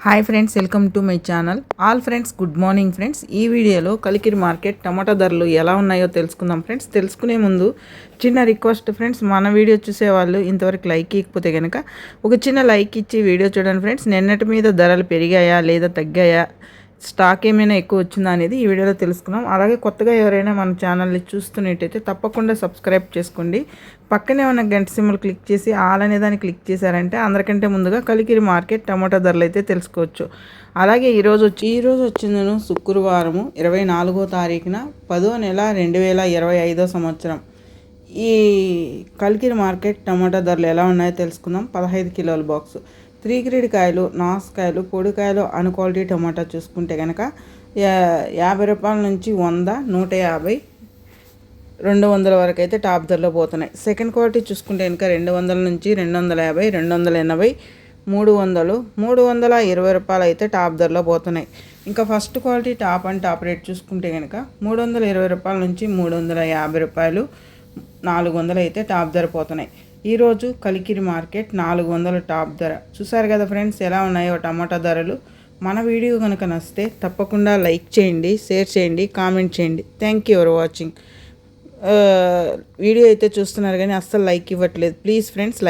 Hi friends welcome to my channel all friends good morning friends ఈ వీడియోలో Kalikiri market టమాటా ధరలు ఎలా ఉన్నాయో తెలుసుకుందాం ఫ్రెండ్స్ తెలుసుకునే ముందు చిన్న రిక్వెస్ట్ ఫ్రెండ్స్ మన వీడియో చూసేవాళ్ళు ఇంతవరకు లైక్ ఇకపోతే కనుక ఒక చిన్న లైక్ ఇచ్చి వీడియో చూడండి ఫ్రెండ్స్ నిన్నటి మీద ధరలు పెరిగాయా లేదా తగ్గాయా? స్టాక్ ఏమైనా ఎక్కువ వచ్చిందా అనేది ఈ వీడియోలో తెలుసుకున్నాం అలాగే కొత్తగా ఎవరైనా మన ఛానల్ని చూస్తున్నట్టయితే తప్పకుండా సబ్స్క్రైబ్ చేసుకోండి. పక్కనే ఉన్న గంట సిమ్లు క్లిక్ చేసి ఆల్ అనే దాన్ని క్లిక్ చేశారంటే అందరికంటే ముందుగా కలికిరి మార్కెట్ టమాటా ధరలు అయితే తెలుసుకోవచ్చు. అలాగే ఈరోజు వచ్చి ఈరోజు వచ్చిందను శుక్రవారము ఇరవై నాలుగో తారీఖున పదో నెల రెండు వేల ఇరవై ఐదో సంవత్సరం. ఈ కలికిరి మార్కెట్ టమాటా ధరలు ఎలా ఉన్నాయో తెలుసుకుందాం. పదహైదు కిలోల బాక్స్ త్రీ గ్రేడ్ కాయలు నాసుకాయలు పొడికాయలు అన్క్వాలిటీ టమాటా చూసుకుంటే కనుక యాభై రూపాయల నుంచి వంద నూట యాభై రెండు వందల వరకు అయితే టాప్ ధరలో పోతున్నాయి. సెకండ్ క్వాలిటీ చూసుకుంటే కనుక రెండు వందల నుంచి రెండు వందల యాభై రెండు వందల ఎనభై మూడు వందలు మూడు వందల ఇరవై రూపాయలు అయితే టాప్ ధరలో పోతున్నాయి. ఇంకా first quality top and top rate చూసుకుంటే కనుక మూడు వందల ఇరవై రూపాయల నుంచి మూడు వందల యాభై రూపాయలు నాలుగు వందలు అయితే టాప్ ధర పోతున్నాయి. ఈరోజు కలికిరి మార్కెట్ నాలుగు వందల టాప్ ధర. చూసారు కదా ఫ్రెండ్స్ ఎలా ఉన్నాయో టమాటా ధరలు. మన వీడియో కనుక నచ్చితే తప్పకుండా లైక్ చేయండి షేర్ చేయండి కామెంట్ చేయండి. Thank you for watching video అయితే చూస్తున్నారు కానీ అస్సలు లైక్ ఇవ్వట్లేదు. Please friends like